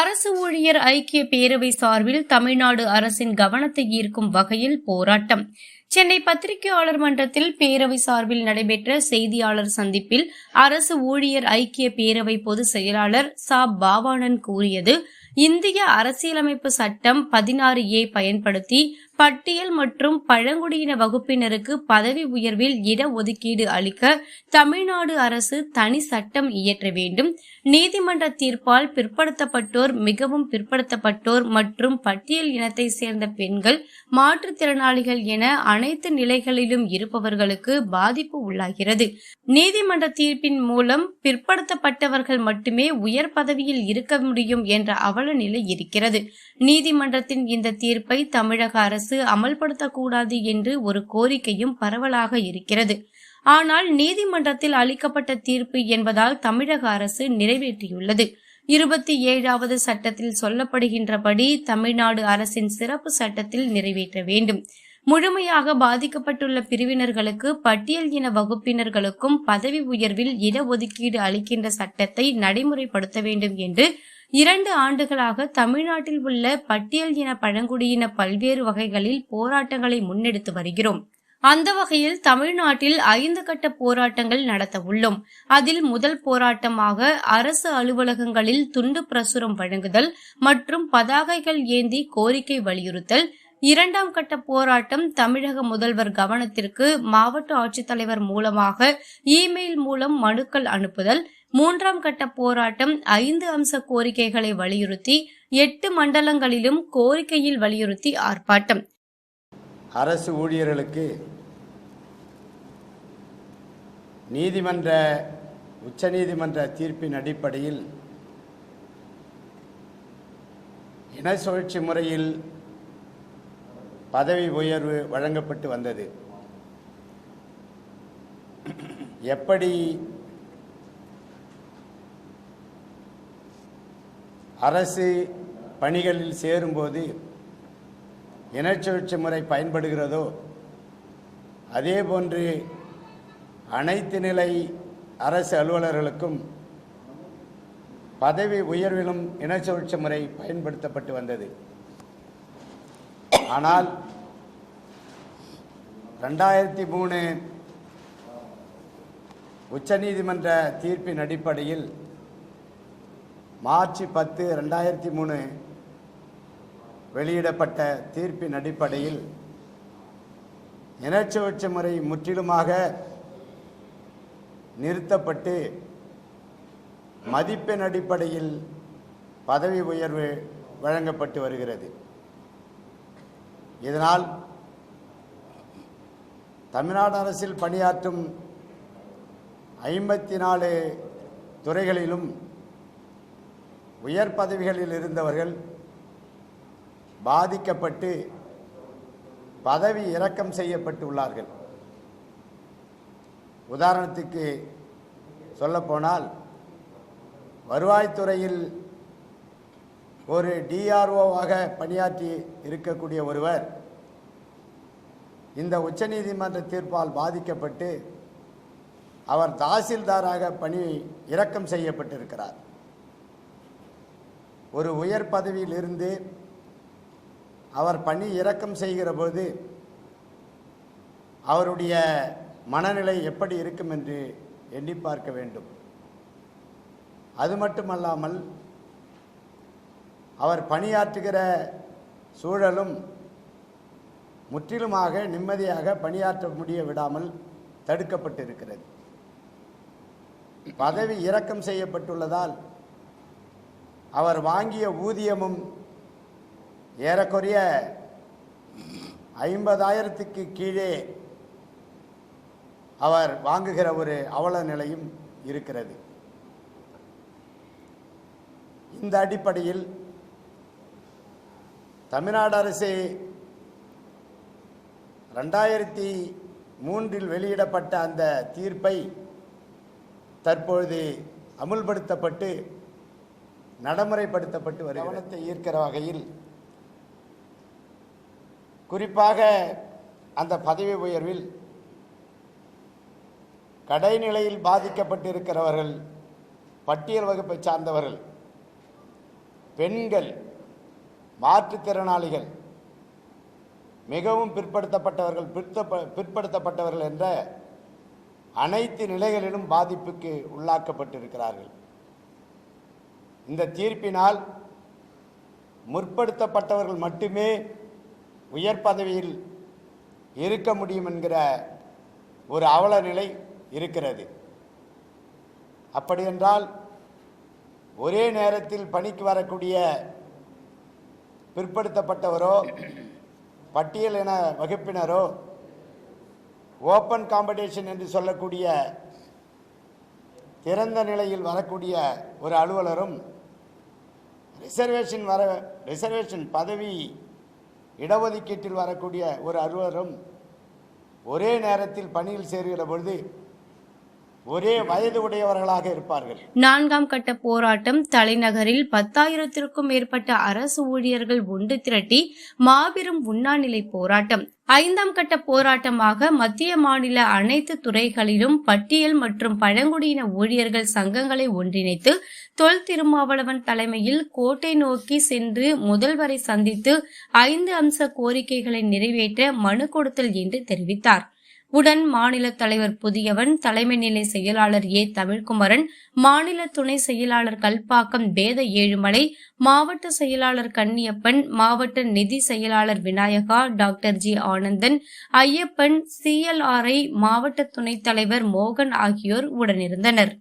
அரசு ஊழியர் ஐக்கிய பேரவை சார்பில் தமிழ்நாடு அரசின் கவனத்தை ஈர்க்கும் வகையில் போராட்டம். சென்னை பத்திரிகையாளர் மன்றத்தில் பேரவை சார்பில் நடைபெற்ற செய்தியாளர் சந்திப்பில் அரசு ஊழியர் ஐக்கிய பேரவை பொதுச் செயலாளர் சா. பாவானன் கூறியது இந்திய அரசியலமைப்பு சட்டம் பதினாறு ஏ பயன்படுத்தி பட்டியல் மற்றும் பழங்குடியின வகுப்பினருக்கு பதவி உயர்வில் இடஒதுக்கீடு அளிக்க தமிழ்நாடு அரசு தனி சட்டம் இயற்ற வேண்டும். நீதிமன்ற தீர்ப்பால் பிற்படுத்தப்பட்டோர் மிகவும் பிற்படுத்தப்பட்டோர் மற்றும் பட்டியல் இனத்தை சேர்ந்த பெண்கள் மாற்றுத்திறனாளிகள் என அனைத்து நிலைகளிலும் இருப்பவர்களுக்கு பாதிப்பு உள்ளாகிறது. நீதிமன்ற தீர்ப்பின் மூலம் பிற்படுத்தப்பட்டவர்கள் மட்டுமே உயர் பதவியில் இருக்க முடியும் என்ற அவல நிலை இருக்கிறது. நீதிமன்றத்தின் இந்த தீர்ப்பை தமிழக அரசு அரசு அமல்படுத்தக்கூடாது என்று ஒரு கோரிக்கையும் பரவலாக இருக்கிறது. ஆனால் நீதிமன்றத்தில் அளிக்கப்பட்ட தீர்ப்பு என்பதால் தமிழக அரசு நிறைவேற்றியுள்ளது. இருபத்தி ஏழாவது சட்டத்தில் சொல்லப்படுகின்றபடி தமிழ்நாடு அரசின் சிறப்பு சட்டத்தில் நிறைவேற்ற வேண்டும். முழுமையாக பாதிக்கப்பட்டுள்ள பிரிவினர்களுக்கு பட்டியல் இன வகுப்பினர்களுக்கும் பதவி உயர்வில் இடஒதுக்கீடு அளிக்கின்ற சட்டத்தை நடைமுறைப்படுத்த வேண்டும் என்று இரண்டு ஆண்டுகளாக தமிழ்நாட்டில் உள்ள பட்டியல் இன பழங்குடியின பல்வேறு வகைகளில் போராட்டங்களை முன்னெடுத்து வருகிறோம். அந்த வகையில் தமிழ்நாட்டில் ஐந்து கட்ட போராட்டங்கள் நடத்த உள்ளோம். அதில் முதல் போராட்டமாக அரசு அலுவலகங்களில் துண்டு பிரசுரம் வழங்குதல் மற்றும் பதாகைகள் ஏந்தி கோரிக்கை வலியுறுத்தல் இரண்டாம் கட்ட போராட்டம் தமிழக முதல்வர் கவனத்திற்கு மாவட்ட ஆட்சித்தலைவர் மூலமாக இமெயில் மூலம் மனுக்கள் அனுப்புதல் மூன்றாம் கட்ட போராட்டம் ஐந்து அம்ச கோரிக்கைகளை வலியுறுத்தி எட்டு மண்டலங்களிலும் கோரிக்கையில் வலியுறுத்தி ஆர்ப்பாட்டம். அரசு ஊழியர்களுக்கு நீதிமன்ற உச்சநீதிமன்ற தீர்ப்பின் அடிப்படையில் இன சுழற்சி முறையில் பதவி உயர்வு வழங்கப்பட்டு வந்தது. எப்படி அரசு பணிகளில் சேரும்போது இனச்சுழற்சி முறை பயன்படுகிறதோ அதேபோன்று அனைத்து நிலை அரசு அலுவலர்களுக்கும் பதவி உயர்விலும் இனச்சுழற்சி முறை பயன்படுத்தப்பட்டு வந்தது. ஆனால் ரெண்டாயிரத்தி மூணு உச்சநீதிமன்ற தீர்ப்பின் அடிப்படையில் மார்ச் பத்து ரெண்டாயிரத்தி மூணு வெளியிடப்பட்ட தீர்ப்பின் அடிப்படையில் இனச்சுழற்சி முறை முற்றிலுமாக நிறுத்தப்பட்டு மதிப்பெண் அடிப்படையில் பதவி உயர்வு வழங்கப்பட்டு வருகிறது. இதனால் தமிழ்நாடு அரசில் பணியாற்றும் ஐம்பத்தி நாலு துறைகளிலும் உயர் பதவிகளில் இருந்தவர்கள் பாதிக்கப்பட்டு பதவி இறக்கம் செய்யப்பட்டுள்ளார்கள் உதாரணத்துக்கு சொல்லப்போனால் வருவாய்த்துறையில் ஒரு டிஆர்ஓவாக பணியாற்றி இருக்கக்கூடிய ஒருவர் இந்த உச்சநீதிமன்ற தீர்ப்பால் பாதிக்கப்பட்டு அவர் தாசில்தாராக பணி இறக்கம் செய்யப்பட்டிருக்கிறார். ஒரு உயர் பதவியில் இருந்து அவர் பணி இறக்கம் செய்கிற போது அவருடைய மனநிலை எப்படி இருக்கும் என்று எண்ணி பார்க்க வேண்டும். அது மட்டுமல்லாமல் அவர் பணியாற்றுகிற சூழலும் முற்றிலுமாக நிம்மதியாக பணியாற்ற முடிய விடாமல் தடுக்கப்பட்டிருக்கிறது. பதவி இறக்கம் செய்யப்பட்டுள்ளதால் அவர் வாங்கிய ஊதியமும் ஏறக்குறைய ஐம்பதாயிரத்துக்கு கீழே அவர் வாங்குகிற ஒரு அவல நிலையும் இருக்கிறது. இந்த அடிப்படையில் தமிழ்நாடு அரசு ரெண்டாயிரத்தி மூன்றில் வெளியிடப்பட்ட அந்த தீர்ப்பை தற்பொழுது அமுல்படுத்தப்பட்டு நடைமுறைப்படுத்தப்பட்டு வரும் கவனத்தை ஈர்க்கிற வகையில் குறிப்பாக அந்த பதவி உயர்வில் கடைநிலையில் பாதிக்கப்பட்டிருக்கிறவர்கள் பட்டியல் வகுப்பை சார்ந்தவர்கள் பெண்கள் மாற்றுத்திறனாளிகள் மிகவும் பிற்படுத்தப்பட்டவர்கள் பிற்ப- பிற்படுத்தப்பட்டவர்கள் என்ற அனைத்து நிலைகளிலும் பாதிப்புக்கு உள்ளாக்கப்பட்டிருக்கிறார்கள். இந்த தீர்ப்பினால் முற்படுத்தப்பட்டவர்கள் மட்டுமே உயர் பதவியில் இருக்க முடியும் என்கிற ஒரு அவல நிலை இருக்கிறது. அப்படியென்றால் ஒரே நேரத்தில் பணிக்கு வரக்கூடிய பிற்படுத்தப்பட்டவரோ பட்டியல் என வகுப்பினரோ ஓப்பன் காம்படிஷன் என்று சொல்லக்கூடிய திறந்த நிலையில் வரக்கூடிய ஒரு அலுவலரும் ரிசர்வேஷன் வர ரிசர்வேஷன் பதவி இடஒதுக்கீட்டில் வரக்கூடிய ஒரு அலுவலரும் ஒரே நேரத்தில் பணியில் சேர்கிற பொழுது ஒரே வயது உடையவர்களாக இருப்பார்கள். நான்காம் கட்ட போராட்டம் தலைநகரில் பத்தாயிரத்திற்கும் மேற்பட்ட அரசு ஊழியர்கள் ஒன்று திரட்டி மாபெரும் உண்ணாநிலை போராட்டம். ஐந்தாம் கட்ட போராட்டமாக மத்திய மாநில அனைத்து துறைகளிலும் பட்டியல் மற்றும் பழங்குடியின ஊழியர்கள் சங்கங்களை ஒன்றிணைத்து தொல் திருமாவளவன் தலைமையில் கோட்டை நோக்கி சென்று முதல்வரை சந்தித்து ஐந்து அம்ச கோரிக்கைகளை நிறைவேற்ற மனு கொடுத்தல் என்று தெரிவித்தார். உடன் மாநில தலைவர் புதியவன் தலைமை நிலை செயலாளர் ஏ. தமிழ்குமரன் மாநில துணை செயலாளர் கல்பாக்கம் பேத ஏழுமலை மாவட்ட செயலாளர் கன்னியப்பன் மாவட்ட நிதி செயலாளர் Vinayaka doctor G. Anandan Ayyappan CLRI மாவட்ட துணைத் தலைவர் மோகன் ஆகியோர் உடனிருந்தனர்.